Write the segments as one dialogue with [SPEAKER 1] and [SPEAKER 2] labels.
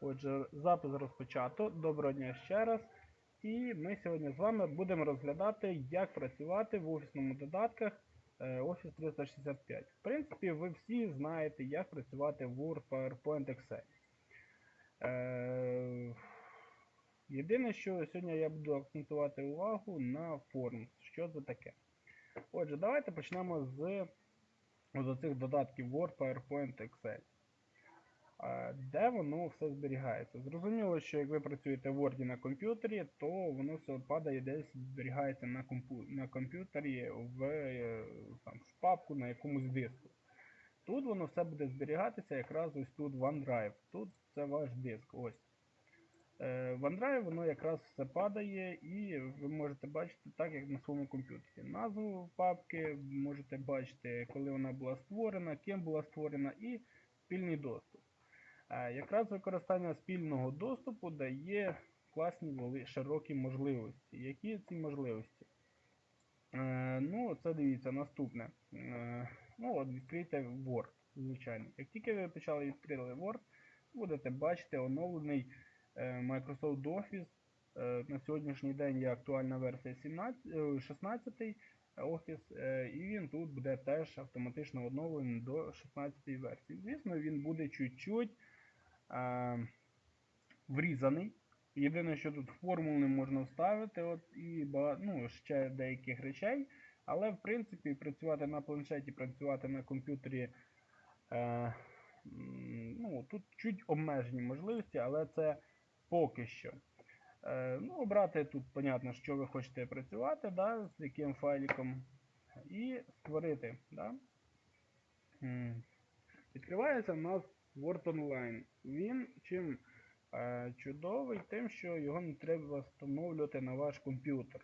[SPEAKER 1] Отже, запис розпочато. Доброго дня ще раз. І ми сьогодні з вами будемо розглядати, як працювати в офісному додатках е, Office 365. В принципі, ви всі знаєте, як працювати в Word, PowerPoint, Excel. Е, Єдине, що сьогодні я буду акцентувати увагу на Forms. Що це таке? Отже, давайте почнемо з ось цих додатків Word, PowerPoint, Excel. Де воно все зберігається? Зрозуміло, що як ви працюєте в Word на комп'ютері, то воно все падає десь зберігається на, компу на комп'ютері в, е, там, в папку на якомусь диску. Тут воно все буде зберігатися якраз ось тут в OneDrive. Тут це ваш диск. ось. Е, В OneDrive воно якраз все падає і ви можете бачити так, як на своєму комп'ютері. Назву папки можете бачити, коли вона була створена, ким була створена і спільний доступ. Е, Якраз використання спільного доступу дає класні широкі можливості. Які ці можливості? Е, Ну, це дивіться, наступне. Е, Ну, от відкрийте Word, звичайно. Як тільки ви почали відкрили Word, будете бачити оновлений Microsoft Office. На сьогоднішній день є актуальна версія 17, е, 16 Office, е, і він тут буде теж автоматично оновлений до 16 версії. Звісно, він буде чуть-чуть е, врізаний. Єдине, що тут формул не можна вставити, от, і ба- ну, ще деяких речей. Але, в принципі, працювати на планшеті, працювати на комп'ютері. Е, ну, тут чуть обмежені можливості, але це поки що. Е, ну, обрати тут, понятно, що ви хочете працювати, да, з яким файликом, і створити. Да. Відкривається у нас Word Online. Він чим е, чудовий, тим, що його не треба встановлювати на ваш комп'ютер.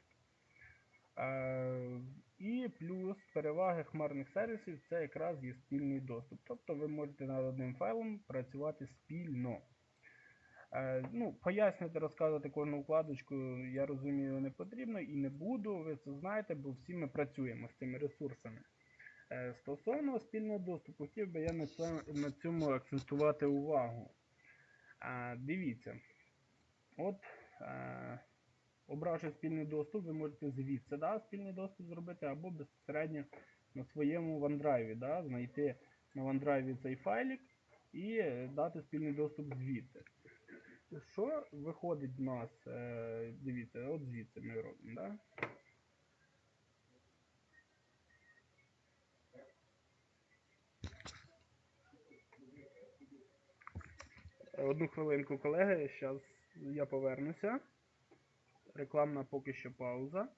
[SPEAKER 1] Е, і плюс переваги хмарних сервісів це якраз є спільний доступ. Тобто ви можете над одним файлом працювати спільно. Е, ну, Пояснювати, розказувати кожну вкладочку, я розумію, не потрібно і не буду. Ви це знаєте, бо всі ми працюємо з цими ресурсами. Е, Стосовно спільного доступу, хотів би я на цьому, акцентувати увагу. Дивіться, от е, обравши спільний доступ, ви можете звідси да, спільний доступ зробити, або безпосередньо на своєму OneDrive, да, знайти на OneDrive цей файлик і дати спільний доступ звідси. Що виходить в нас? Е, дивіться, от звідси ми робимо. Да? Одну хвилинку, колеги, зараз я повернуся. Рекламна поки що пауза.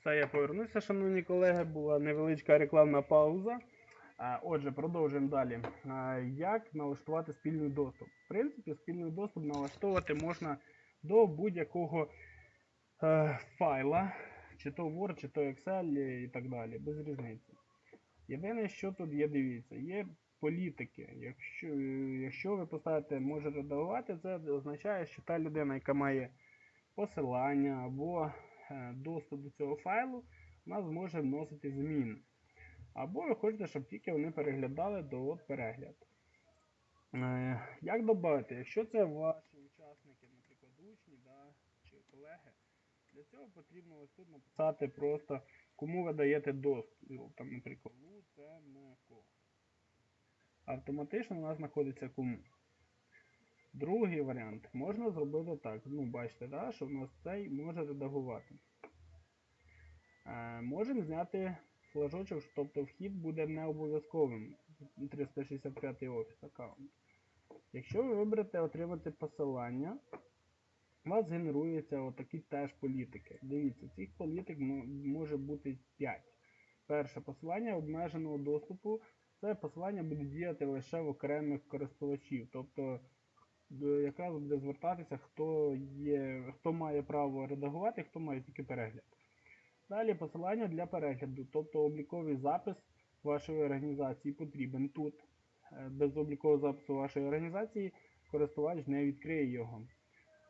[SPEAKER 1] Все, я повернуся, шановні колеги. Була невеличка рекламна пауза. Отже, продовжуємо далі. Як налаштувати спільний доступ? В принципі, спільний доступ налаштовувати можна до будь-якого е, файла, чи то Word, чи то Excel і так далі, без різниці. Єдине, що тут є, дивіться, є політики. Якщо, якщо ви поставите може редагувати, це означає, що та людина, яка має посилання або е, доступ до цього файлу, вона зможе вносити зміни. Або ви хочете, щоб тільки вони переглядали до от перегляд. Е, Як додати? Якщо це ваші учасники, наприклад, учні да, чи колеги, для цього потрібно ось тут написати просто, кому ви даєте доступ. Там, наприклад, Луценко. Автоматично у нас знаходиться кому. Другий варіант можна зробити так. Ну, бачите, да, що в нас цей може редагувати. Е, можемо зняти флажочок, тобто вхід буде не обов'язковим 365 офіс аккаунт. Якщо ви виберете отримати посилання, у вас генерується отакі теж політики. Дивіться, цих політик може бути 5. Перше посилання обмеженого доступу. Це посилання буде діяти лише в окремих користувачів. Тобто якраз буде звертатися, хто є, хто має право редагувати, хто має тільки перегляд. Далі посилання для перегляду, тобто обліковий запис вашої організації потрібен тут. Е, Без облікового запису вашої організації користувач не відкриє його.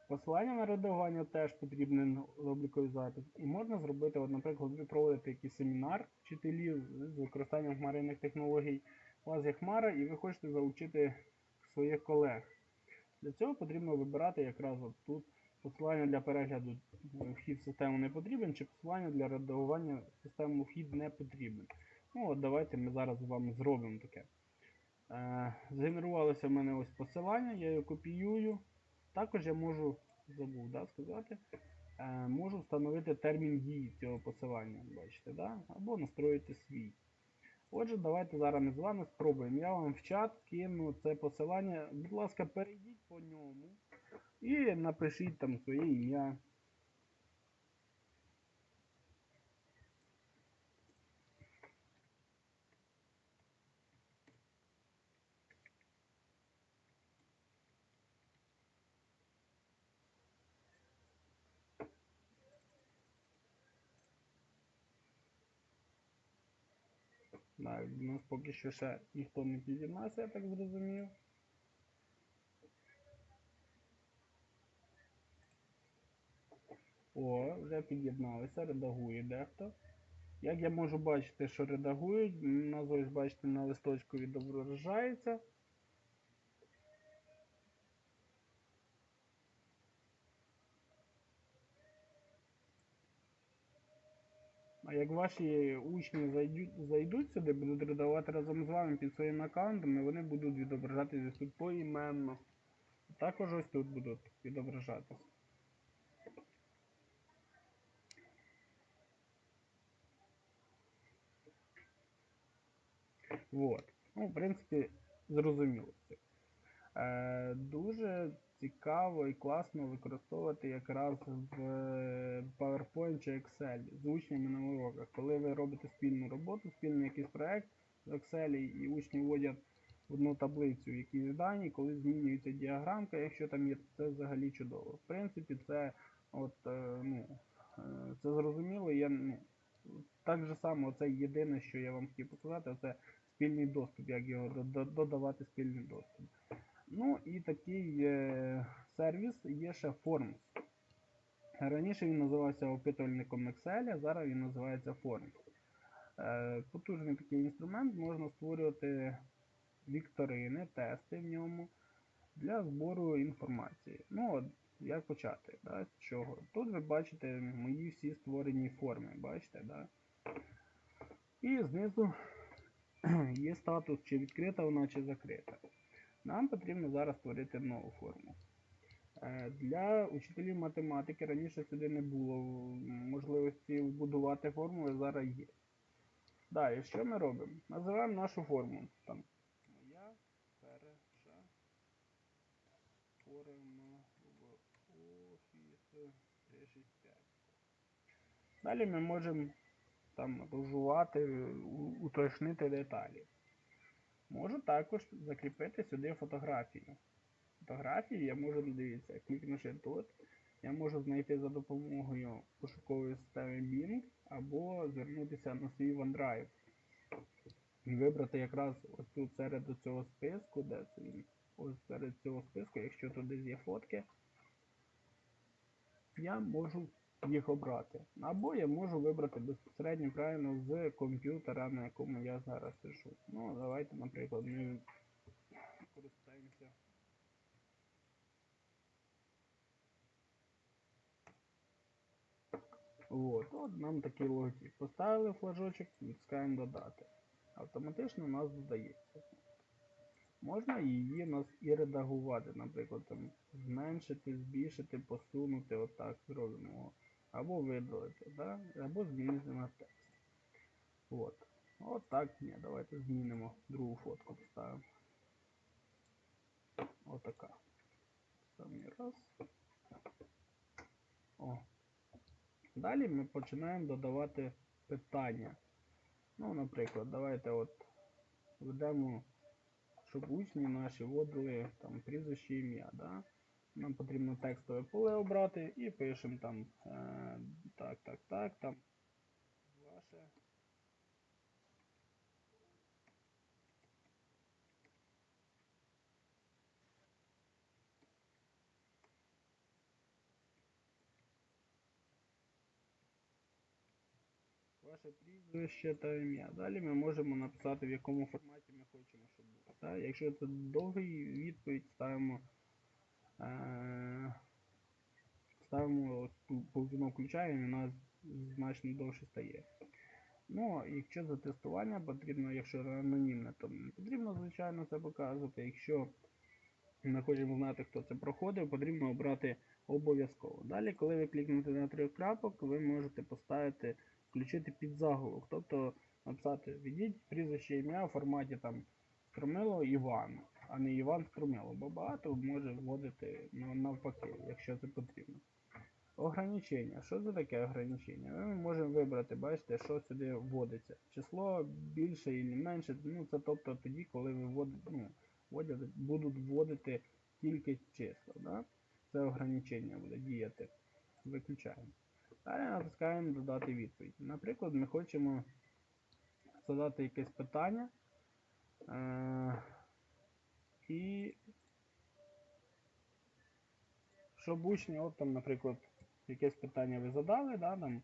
[SPEAKER 1] Посилання на редагування теж потрібен обліковий запис. І можна зробити, от, наприклад, ви проводите якийсь семінар вчителів з використанням хмаринних технологій. У вас є хмара і ви хочете заучити своїх колег. Для цього потрібно вибирати якраз тут посилання для перегляду е, вхід в систему не потрібен, чи посилання для редагування в систему вхід не потрібен. Ну от давайте ми зараз з вами зробимо таке. Е, згенерувалося в мене ось посилання, я його копіюю. Також я можу, забув да, сказати, е, можу встановити термін дії цього посилання, бачите, да? або настроїти свій. Отже, давайте зараз ми з вами спробуємо. Я вам в чат кину це посилання. Будь ласка, перейдіть по ньому і напишіть там своє ім'я. Так, у нас поки що ще ніхто не підіймався, я так зрозумів. О, вже під'єдналися, редагує дехто. Як я можу бачити, що редагують, ось бачите на листочку відображається. Як ваші учні зайдуть, зайдуть сюди, будуть редагувати разом з вами під своїми аккаунтами, вони будуть відображатися тут поіменно. Також ось тут будуть відображатися. Вот. Ну, в принципі, зрозуміло це. Е, дуже цікаво і класно використовувати якраз в е, PowerPoint чи Excel з учнями на уроках. Коли ви робите спільну роботу, спільний якийсь проект в Excel і учні вводять в одну таблицю якісь дані, коли змінюється діаграмка, якщо там є, це взагалі чудово. В принципі, це от, е, ну, е, це зрозуміло. Я, ну, так же само, це єдине, що я вам хотів показати, це спільний доступ, як його до- до- додавати спільний доступ. Ну і такий е, сервіс є ще Forms. Раніше він називався опитувальником Excel, а зараз він називається Forms. Е, потужний такий інструмент, можна створювати вікторини, тести в ньому для збору інформації. Ну от, як почати? Да, з чого? Тут ви бачите мої всі створені форми, бачите, да? І знизу є статус, чи відкрита вона, чи закрита. Нам потрібно зараз створити нову форму. Е, Для учителів математики раніше сюди не було можливості вбудувати форму, а зараз є. Далі, що ми робимо? Називаємо нашу форму. Там, моя перша форма в Office 365. Далі ми можемо там розжувати, уточнити деталі. Можу також закріпити сюди фотографію. Фотографії я можу, дивіться, клікнувши тут, я можу знайти за допомогою пошукової системи Bing або звернутися на свій OneDrive. І вибрати якраз ось тут серед цього списку, де це він, ось серед цього списку, якщо десь є фотки, я можу їх обрати. Або я можу вибрати безпосередньо правильно з комп'ютера, на якому я зараз сижу. Ну, давайте, наприклад, ми користаємося. От, от нам такий логотип. Поставили флажочок, відпускаємо додати. Автоматично у нас додається. Можна її нас і редагувати, наприклад, там зменшити, збільшити, посунути, отак зробимо. Або видалити, да? або змінити на текст. От. От так, ні, давайте змінимо другу фотку поставимо. Отака. Самий раз. О. Далі ми починаємо додавати питання. Ну, наприклад, давайте от введемо, щоб учні наші вводили там прізвище ім'я. Да? Нам потрібно текстове поле обрати і пишемо там е, так, так, так, там ваше. Ваше прізвище та ім'я. Далі ми можемо написати, в якому форматі ми хочемо, щоб було. Так? Якщо це довгий відповідь, ставимо, ставимо ту включаємо, і нас значно довше стає. Ну, якщо за тестування потрібно, якщо анонімне, то не потрібно, звичайно, це показувати. Якщо ми хочемо знати, хто це проходив, потрібно обрати обов'язково. Далі, коли ви клікнете на три крапок, ви можете поставити, включити підзаголовок, тобто написати введіть прізвище ім'я у форматі там Скромило Іван, а не Іван Скромило, бо багато може вводити ну, навпаки, якщо це потрібно. Ограничення. Що це таке ограничення? Ми можемо вибрати, бачите, що сюди вводиться. Число більше і менше. Ну, це тобто тоді, коли ви вводите, ну, вводять, будуть вводити тільки числа. Да? Це ограничення буде діяти. Виключаємо. Далі натискаємо додати відповідь. Наприклад, ми хочемо задати якесь питання. Е- і щоб учні, от там, наприклад, якесь питання ви задали, да, там.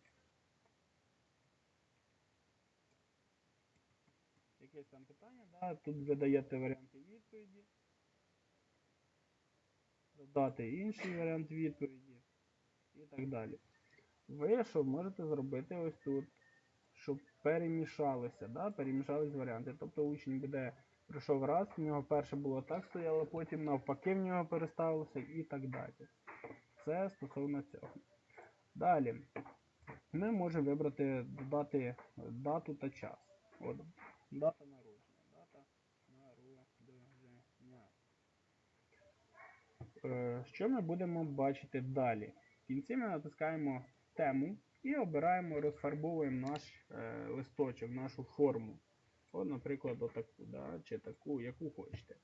[SPEAKER 1] Якесь там питання, да, тут ви даєте варіанти відповіді. Додати інший варіант відповіді і так далі. Ви що можете зробити ось тут, щоб перемішалися, да, перемішались варіанти. Тобто учень буде прийшов раз, в нього перше було так стояло, потім навпаки в нього переставилося і так далі. Це стосовно цього. Далі ми можемо вибрати, додати дату та час. От, дата народження. Дата народження. Е, Що ми будемо бачити далі? В кінці ми натискаємо тему і обираємо, розфарбовуємо наш е, листочок, нашу форму. От, наприклад, отаку, да, чи таку, яку хочете.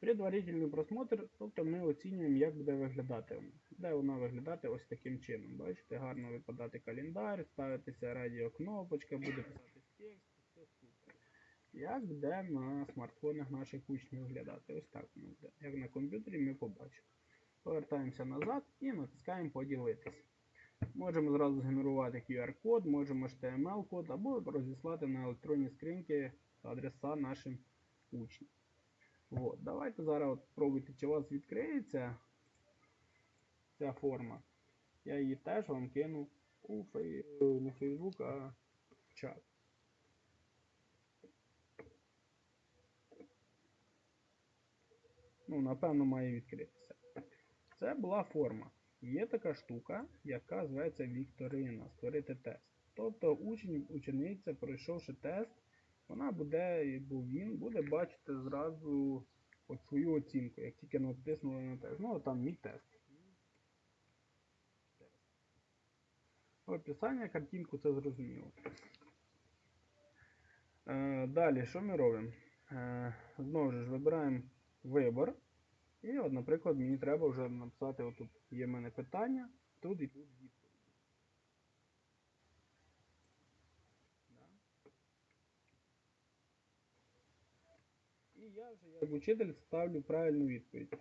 [SPEAKER 1] Предварительний просмотр, тобто ми оцінюємо, як буде виглядати. Буде вона виглядати ось таким чином. Бачите, гарно випадати календар, ставитися радіокнопочка, буде писати текст, все супер. Як буде на смартфонах наших учнів виглядати? Ось так воно буде. Як на комп'ютері ми побачимо. Повертаємося назад і натискаємо поділитись. Можемо зразу згенерувати QR-код, можемо HTML-код або розіслати на електронні скриньки адреса нашим учням. От, Давайте зараз от пробуйте, чи у вас відкриється ця форма. Я її теж вам кину у фей... не Facebook, а в чат. Ну, напевно, має відкритися. Це була форма. Є така штука, яка зветься Вікторина, створити тест. Тобто учень, учениця, пройшовши тест, вона буде, бо він буде бачити зразу от свою оцінку, як тільки натиснули на тест. Ну, там мій тест. Описання, картинку це зрозуміло. Е, далі, що ми робимо? Е, знову ж вибираємо вибор. І, от, наприклад, мені треба вже написати, отут є в мене питання, тут і тут відповіді. І я вже як учитель ставлю правильну відповідь.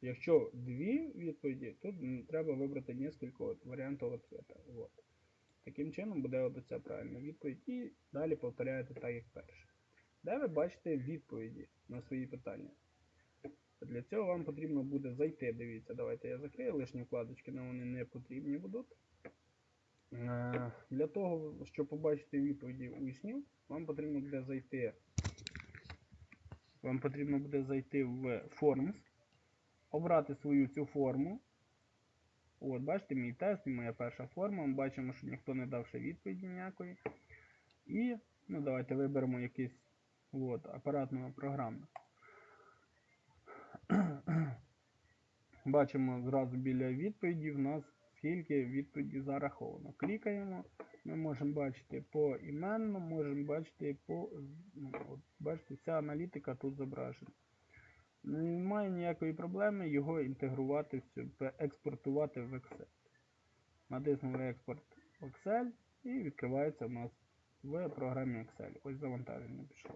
[SPEAKER 1] Якщо дві відповіді, тут треба вибрати несколько варіантів ответа. Вот. Таким чином буде от ця правильна відповідь. І далі повторяєте так, як перше. Де ви бачите відповіді на свої питання? Для цього вам потрібно буде зайти. Дивіться, давайте я закрию лишні вкладочки, нам вони не потрібні будуть. Е, Для того, щоб побачити відповіді учнів, вам потрібно буде зайти. Вам потрібно буде зайти в Forms, обрати свою цю форму. От, бачите, мій тест моя перша форма. Ми бачимо, що ніхто не дав ще відповіді ніякої. І, ну, давайте виберемо якийсь от, апаратного програму. Бачимо зразу біля відповіді в нас скільки відповіді зараховано. Клікаємо, ми можемо бачити по іменно, можемо бачити по. Ну, от, бачите, вся аналітика тут зображена. Немає ніякої проблеми його інтегрувати, експортувати в Excel. Натиснули експорт в Excel і відкривається у нас в програмі Excel. Ось завантаження пішло.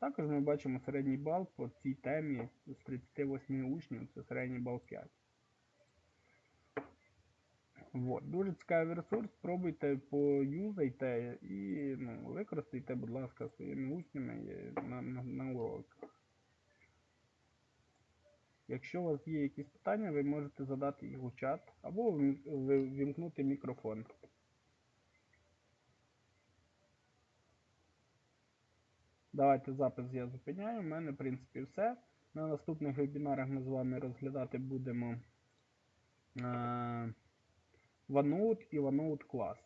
[SPEAKER 1] Також ми бачимо середній бал по цій темі з 38 учнів, це середній бал 5. Вот. Дуже цікавий ресурс, спробуйте, поюзайте і ну, використайте, будь ласка, своїми учнями на, на, на уроках. Якщо у вас є якісь питання, ви можете задати їх у чат або вмі- ви- вімкнути мікрофон. Давайте запис я зупиняю. У мене, в принципі, все. На наступних вебінарах ми з вами розглядати будемо е, OneNote і OneNote клас.